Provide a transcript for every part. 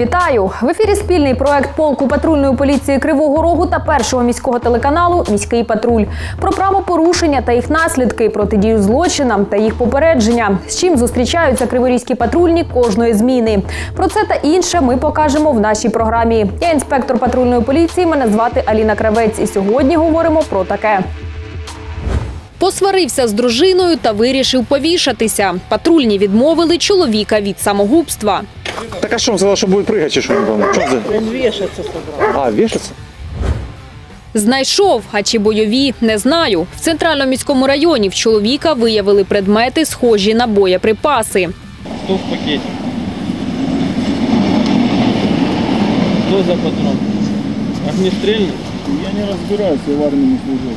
Вітаю в ефірі. Спільний проект полку патрульної поліції Кривого Рогу та першого міського телеканалу Міський патруль про правопорушення та їх наслідки, протидію злочинам та їх попередження. З чим зустрічаються криворізькі патрульні кожної зміни. Про це та інше ми покажемо в нашій програмі. Я інспектор патрульної поліції. Мене звати Аліна Кравець. І сьогодні говоримо про таке. Посварився з дружиною та вирішив повішатися. Патрульні відмовили чоловіка від самогубства. Так а что, он сказал, что будет прыгать, чи там? Что за... Он вешаться собрал. А, вешаться? Знайшов, а чи бойові не знаю. В центральному міському районі в чоловіка виявили предмети, схожі на боєприпаси. Что в пакете? Что за патрон? Огнестрельный? Я не разбираюсь, я в армии не служил.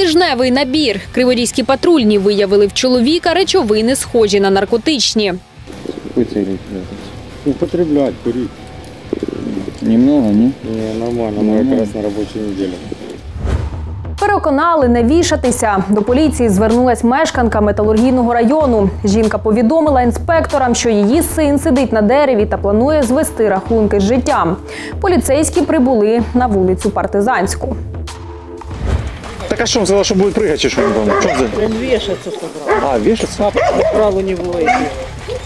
Тижневий набір. Криворізькі патрульні виявили в чоловіка речовини, схожі на наркотичні. Какой цели Употреблять, курить. Немного, не? Не, нормально, мы как раз на рабочей неделе. Переконали не вішатися. До поліції звернулась мешканка металургійного району. Жінка повідомила інспекторам, що її син сидить на дереві та планує звести рахунки з життям. Поліцейські прибули на вулицю Партизанську. Так а что, он сказал, что будет прыгать, что он там? Что за... Он вешаться собрал. А, вешаться? Папа украл у него эти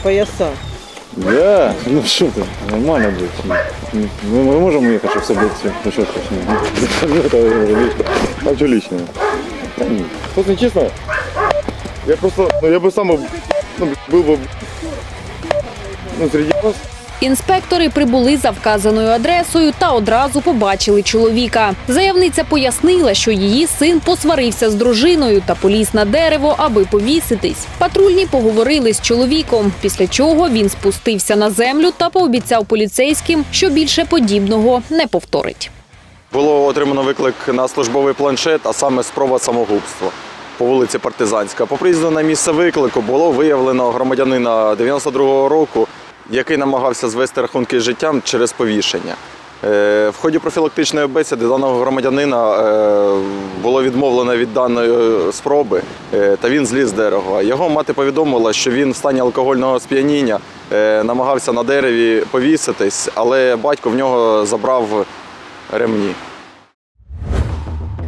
пояса. Да, ну что ты, нормально будет. Мы, мы можем уехать, чтобы собрать все. Ну что. А что личное? Просто честно, я просто, ну я бы сам ну, был бы ну, среди вас. Інспектори прибули за вказаною адресою та одразу побачили чоловіка. Заявниця пояснила, що її син посварився з дружиною та поліз на дерево, аби повіситись. Патрульні поговорили з чоловіком, після чого він спустився на землю та пообіцяв поліцейським, що більше подібного не повторить. Було отримано виклик на службовий планшет, а саме спроба самогубства по вулиці Партизанська. По приїзду на місце виклику було виявлено громадянина 92-го року, який намагався звести рахунки з життям через повішення. Е, В ході профілактичної бесіди даного громадянина е, було відмовлено від даної спроби, е, та він зліз з дерева. Його мати повідомила, що він в стані алкогольного сп'яніння намагався на дереві повіситись, але батько в нього забрав ремні.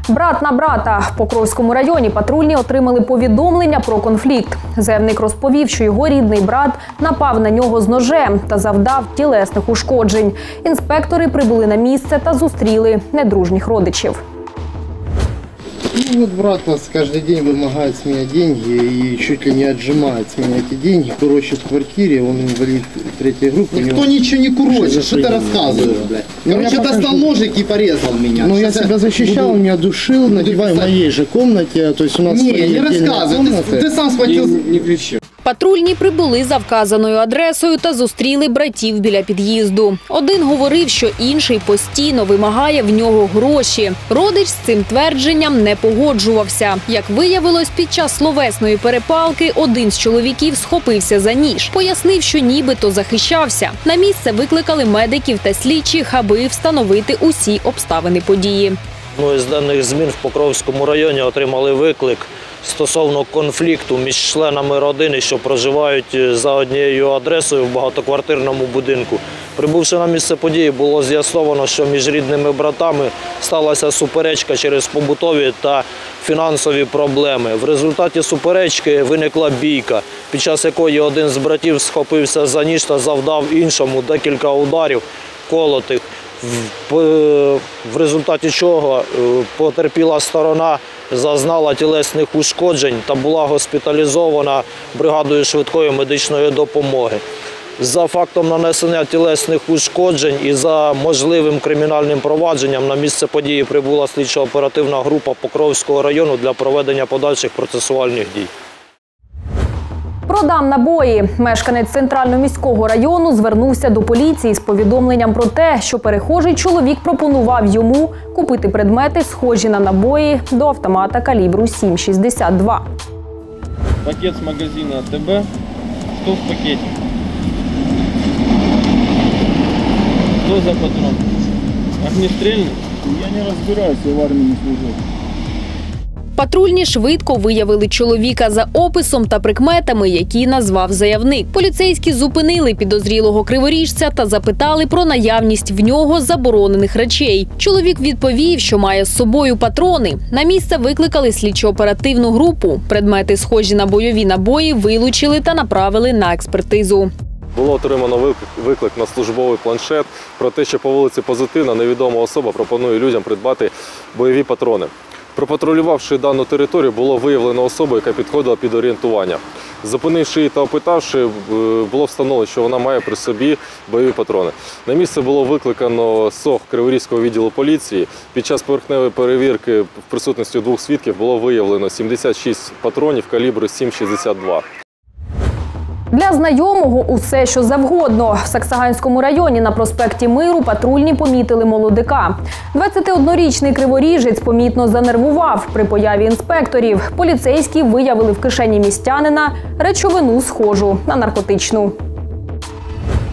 Брат на брата в Покровському районі патрульні отримали повідомлення про конфлікт. Заявник розповів, що його рідний брат напав на нього з ножем та завдав тілесних ушкоджень. Інспектори прибули на місце та зустріли недружніх родичів. Ну вот брат нас каждый день вымогает с меня деньги и чуть ли не отжимает с меня эти деньги. Курочит в квартире, он инвалид третьей группы. у Никто него- ничего не курочит, Что что ты за рассказываешь, блядь? Ну, Короче, я покажу. достал ножик и порезал меня. Ну я Сейчас себя защищал, он меня душил, надевая в писать. моей же комнате. То есть у нас Не, свои не отдельные рассказывай, комнаты. ты, ты сам схватил... Патрульні прибули за вказаною адресою та зустріли братів біля під'їзду. Один говорив, що інший постійно вимагає в нього гроші. Родич з цим твердженням не погоджувався. Як виявилось, під час словесної перепалки один з чоловіків схопився за ніж, пояснив, що нібито захищався. На місце викликали медиків та слідчих, аби встановити усі обставини події. Ну, із даних змін в Покровському районі отримали виклик стосовно конфлікту між членами родини, що проживають е, за однією адресою в багатоквартирному будинку. Прибувши на місце події, було з'ясовано, що між рідними братами сталася суперечка через побутові та фінансові проблеми. В результаті суперечки виникла бійка, під час якої один з братів схопився за ніж та завдав іншому декілька ударів колотих. В, результаті чого е, потерпіла сторона зазнала тілесних ушкоджень та була госпіталізована бригадою швидкої медичної допомоги. За фактом нанесення тілесних ушкоджень і за можливим кримінальним провадженням на місце події прибула слідчо-оперативна група Покровського району для проведення подальших процесуальних дій. Продам набої. Мешканець центрального міського району звернувся до поліції з повідомленням про те, що перехожий чоловік пропонував йому купити предмети, схожі на набої до автомата калібру 7,62. Пакет с магазина ТБ. Что в пакете? Что за патрон? Огнестрельный? Я не разбираюсь, я в армии не служил. Патрульні швидко виявили чоловіка за описом та прикметами, які назвав заявник. Поліцейські зупинили підозрілого криворіжця та запитали про наявність в нього заборонених речей. Чоловік відповів, що має з собою патрони. На місце викликали слідчо-оперативну групу. Предмети, схожі на бойові набої, вилучили та направили на експертизу. Було отримано виклик на службовий планшет про те, що по вулиці Позитивна невідома особа пропонує людям придбати бойові патрони. Пропатрулювавши дану територію, було виявлено особу, яка підходила під орієнтування. Зупинивши її та опитавши, е, було встановлено, що вона має при собі бойові патрони. На місце було викликано СОГ Криворізького відділу поліції. Під час поверхневої перевірки в присутності двох свідків було виявлено 76 патронів калібру 7,62. Для знайомого усе, що завгодно. В Саксаганському районі на проспекті Миру патрульні помітили молодика. 21-річний криворіжець помітно занервував. При появі інспекторів поліцейські виявили в кишені містянина речовину схожу на наркотичну.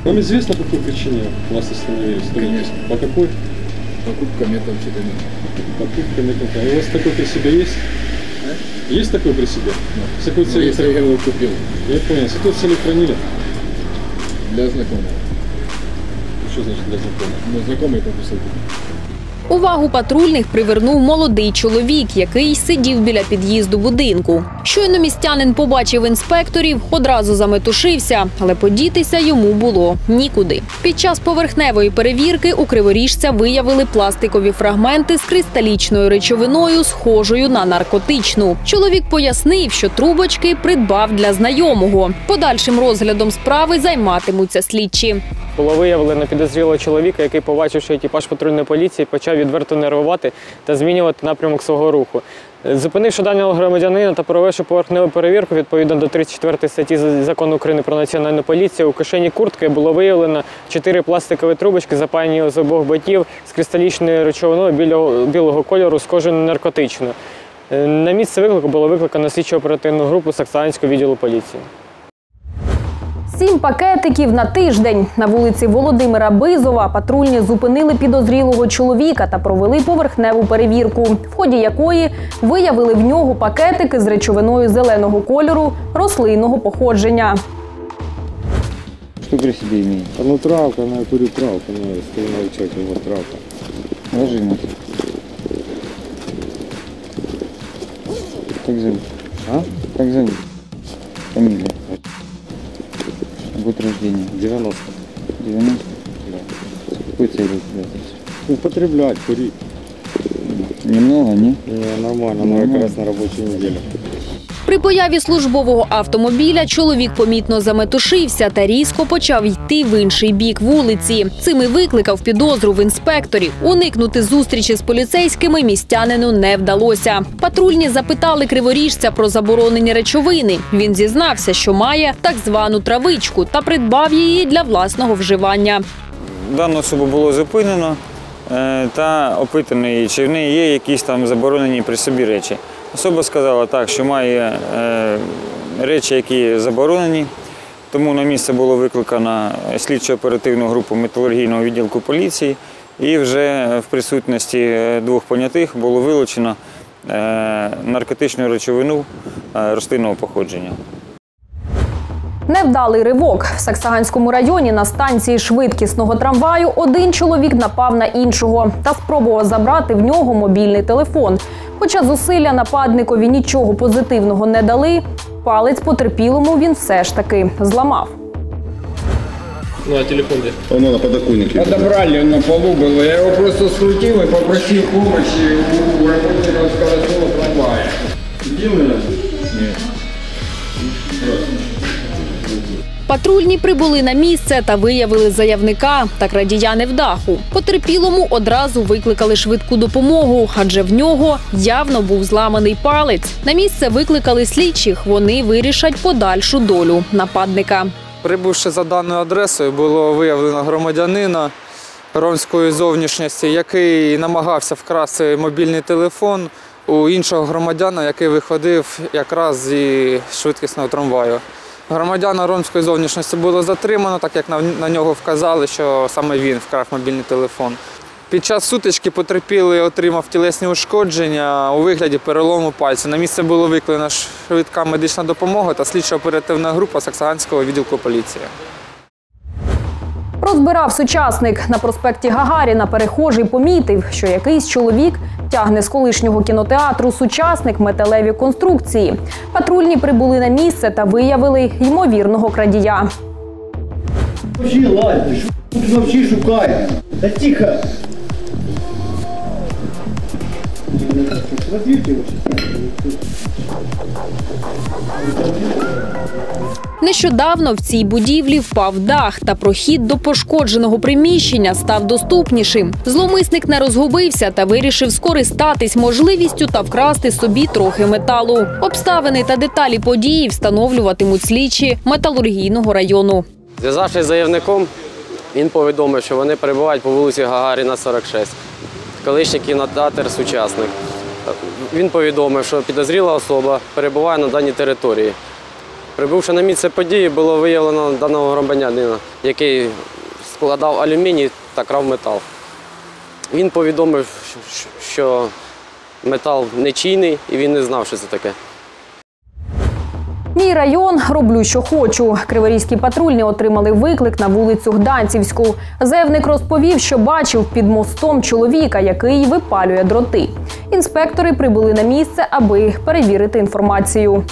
Вам известно, по какой причине вас остановили? По какой? Покупка метамфетамина. Покупка метамфетамина. У вас такой при себе есть? Есть такой при себе? С какой целью? я его купил Я понял. С какой целью хранили? для знакомого. Что значит для знакомых? Ну, знакомый попросил. Увагу патрульних привернув молодий чоловік, який сидів біля під'їзду будинку. Щойно містянин побачив інспекторів, одразу заметушився, але подітися йому було нікуди. Під час поверхневої перевірки у криворіжця виявили пластикові фрагменти з кристалічною речовиною, схожою на наркотичну. Чоловік пояснив, що трубочки придбав для знайомого. Подальшим розглядом справи займатимуться слідчі. Було виявлено підозрілого чоловіка, який, побачивши екіпаж патрульної поліції, почав відверто нервувати та змінювати напрямок свого руху. Зупинивши даного громадянина та провівши поверхневу перевірку відповідно до 34 статті Закону України про національну поліцію, у кишені куртки було виявлено чотири пластикові трубочки, запаяні з обох боків з кристалічною речовиною білого, білого кольору, схожою на. Е, На місце виклику було викликано слідчо оперативну групу Саксанського відділу поліції. Сім пакетиків на тиждень на вулиці Володимира Бизова патрульні зупинили підозрілого чоловіка та провели поверхневу перевірку, в ході якої виявили в нього пакетики з речовиною зеленого кольору рослинного походження. Что при себе имеет? Ну, травка, она, я курю травку, ну, стою на учете, вот травка. Ложи на. Как зовут? А? Как зовут? Фамилия? Год рождения? 90. 90? Да. С какой целью употреблять? Употреблять, курить. Немного, не? Не, нормально, но как раз на рабочую неделю. При появі службового автомобіля чоловік помітно заметушився та різко почав йти в інший бік вулиці. Цим і викликав підозру в інспекторів. Уникнути зустрічі з поліцейськими містянину не вдалося. Патрульні запитали криворіжця про заборонені речовини. Він зізнався, що має так звану травичку та придбав її для власного вживання. Дану особу було зупинено е, та опитано її, чи в неї є якісь там заборонені при собі речі. Особа сказала так, що має е, речі, які заборонені, тому на місце було викликано слідчо-оперативну групу металургійного відділку поліції і вже в присутності е, двох понятих було вилучено е, наркотичну речовину рослинного походження. Невдалий ривок в Саксаганському районі на станції швидкісного трамваю один чоловік напав на іншого та спробував забрати в нього мобільний телефон. Хоча зусилля нападникові нічого позитивного не дали, палець потерпілому він все ж таки зламав. Ну, а телефон где? Он на подоконнике. Подобрали, он на полу был. Я его просто скрутил и попросил помощи Патрульні прибули на місце та виявили заявника та крадія невдаху. Потерпілому одразу викликали швидку допомогу, адже в нього явно був зламаний палець. На місце викликали слідчих. Вони вирішать подальшу долю нападника. Прибувши за даною адресою, було виявлено громадянина ромської зовнішності, який намагався вкрасти мобільний телефон у іншого громадяна, який виходив якраз зі швидкісного трамваю. Громадяна ромської зовнішності було затримано, так як на, нього вказали, що саме він вкрав мобільний телефон. Під час сутички потерпілий отримав тілесні ушкодження у вигляді перелому пальця. На місце було викликана швидка медична допомога та слідчо-оперативна група Саксаганського відділку поліції. Розбирав сучасник на проспекті Гагаріна. Перехожий помітив, що якийсь чоловік тягне з колишнього кінотеатру сучасник металеві конструкції. Патрульні прибули на місце та виявили ймовірного крадія. Пожі, тут шукає? Та тихо. Нещодавно в цій будівлі впав дах та прохід до пошкодженого приміщення став доступнішим. Зломисник не розгубився та вирішив скористатись можливістю та вкрасти собі трохи металу. Обставини та деталі події встановлюватимуть слідчі металургійного району. Зв'язавшись з заявником, він повідомив, що вони перебувають по вулиці Гагаріна, 46. Колишній кінотеатр сучасник. Він повідомив, що підозріла особа перебуває на даній території. Прибувши на місце події, було виявлено даного громадянина, який складав алюміній та крав метал. Він повідомив, що метал нечийний і він не знав, що це таке. Мій район роблю, що хочу. Криворізькі патрульні отримали виклик на вулицю Гданцівську. Заявник розповів, що бачив під мостом чоловіка, який випалює дроти. Інспектори прибули на місце, аби перевірити інформацію.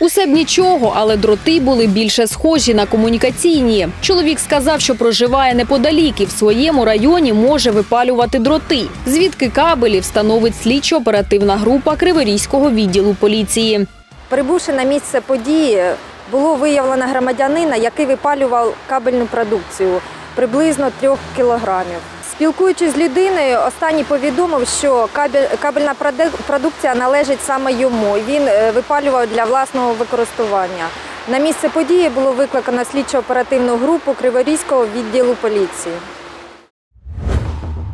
Усе б нічого, але дроти були більше схожі на комунікаційні. Чоловік сказав, що проживає неподалік і в своєму районі може випалювати дроти. Звідки кабелі встановить слідчо-оперативна група Криворізького відділу поліції. Прибувши на місце події, було виявлено громадянина, який випалював кабельну продукцію приблизно трьох кілограмів. Спілкуючись з людиною, останній повідомив, що кабель, кабельна продукція належить саме йому. Він е, випалював для власного використання. На місце події було викликано слідчо-оперативну групу Криворізького відділу поліції.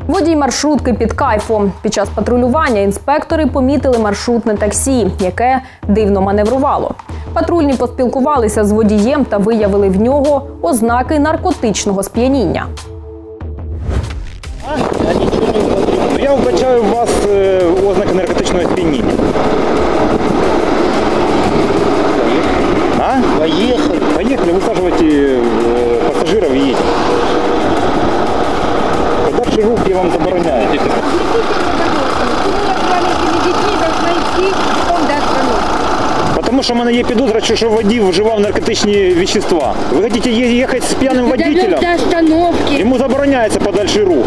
Водій маршрутки під кайфом. Під час патрулювання інспектори помітили маршрутне таксі, яке дивно маневрувало. Патрульні поспілкувалися з водієм та виявили в нього ознаки наркотичного сп'яніння. Я вбачаю у вас е, ознаки наркотичного сп'яніння. Що в мене є підозра, що- водій вживав наркотичні вещества. Ви хочете їхати з п'яним водителем? Йому забороняється подальший рух.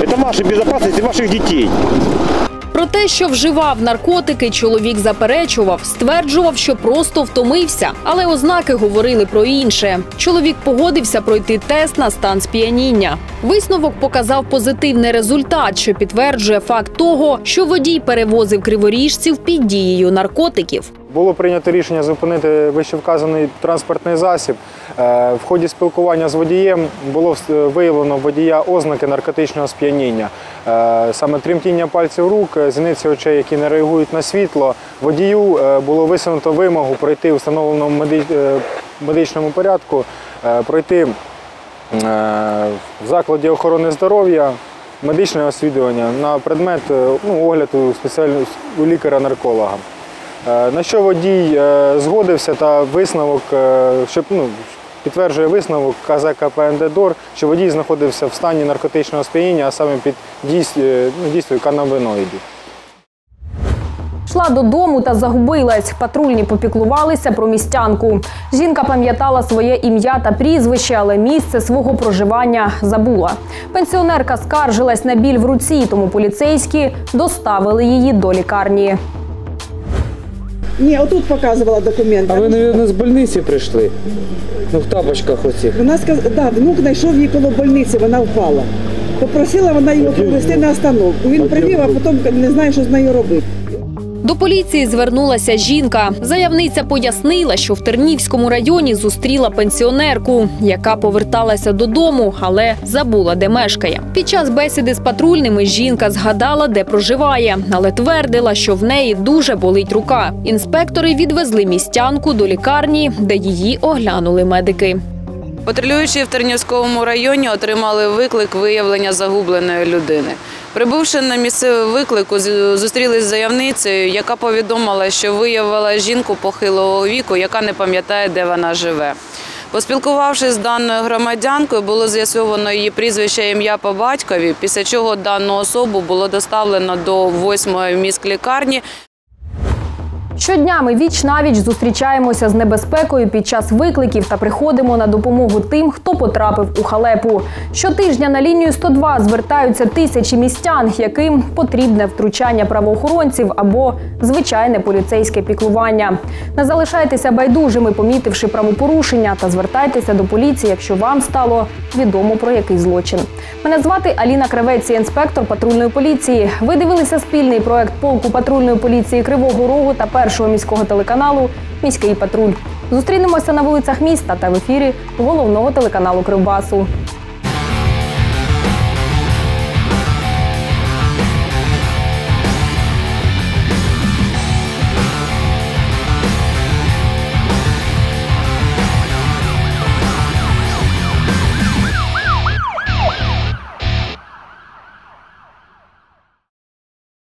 Це ваша безпечність і ваших дітей. Про те, що вживав наркотики, чоловік заперечував, стверджував, що просто втомився, але ознаки говорили про інше. Чоловік погодився пройти тест на стан сп'яніння. Висновок показав позитивний результат, що підтверджує факт того, що водій перевозив криворіжців під дією наркотиків. Було прийнято рішення зупинити вищевказаний транспортний засіб. Е, В ході спілкування з водієм було виявлено водія ознаки наркотичного сп'яніння. Е, Саме тремтіння пальців рук, е, зіниці очей, які не реагують на світло. Водію е, було висунуто вимогу пройти у встановленому медичному порядку, пройти в закладі охорони здоров'я медичне освідування на предмет ну, огляду у лікаря-нарколога. На що водій згодився та висновок, е, що ну, підтверджує висновок КЗКП НДДОР, що водій знаходився в стані наркотичного сп'яніння, а саме під е, ну, дійствою канабиноїдів. Йшла додому та загубилась. Патрульні попіклувалися про містянку. Жінка пам'ятала своє ім'я та прізвище, але місце свого проживання забула. Пенсіонерка скаржилась на біль в руці, тому поліцейські доставили її до лікарні. Ні, отут показувала документи. А ви, мабуть, з больниці прийшли? Ну, в тапочках оцих. Вона сказала, да, внук знайшов її коло больниці, вона впала. Попросила вона його привезти на остановку. Він привів, а потім не знає, що з нею робити. До поліції звернулася жінка. Заявниця пояснила, що в Тернівському районі зустріла пенсіонерку, яка поверталася додому, але забула, де мешкає. Під час бесіди з патрульними жінка згадала, де проживає, але твердила, що в неї дуже болить рука. Інспектори відвезли містянку до лікарні, де її оглянули медики. Патрулюючі в Тернівському районі отримали виклик виявлення загубленої людини. Прибувши на місце виклику, зустрілись з заявницею, яка повідомила, що виявила жінку похилого віку, яка не пам'ятає, де вона живе. Поспілкувавшись з даною громадянкою, було з'ясовано її прізвище, ім'я по батькові, після чого дану особу було доставлено до 8-ї міськлікарні. Щодня ми віч навіч зустрічаємося з небезпекою під час викликів та приходимо на допомогу тим, хто потрапив у халепу. Щотижня на лінію 102 звертаються тисячі містян, яким потрібне втручання правоохоронців або звичайне поліцейське піклування. Не залишайтеся байдужими, помітивши правопорушення, та звертайтеся до поліції, якщо вам стало відомо про який злочин. Мене звати Аліна Кравець, інспектор патрульної поліції. Ви дивилися спільний проект полку патрульної поліції Кривого Рогу та першого міського телеканалу Міський патруль. Зустрінемося на вулицях міста та в ефірі головного телеканалу Кривбасу.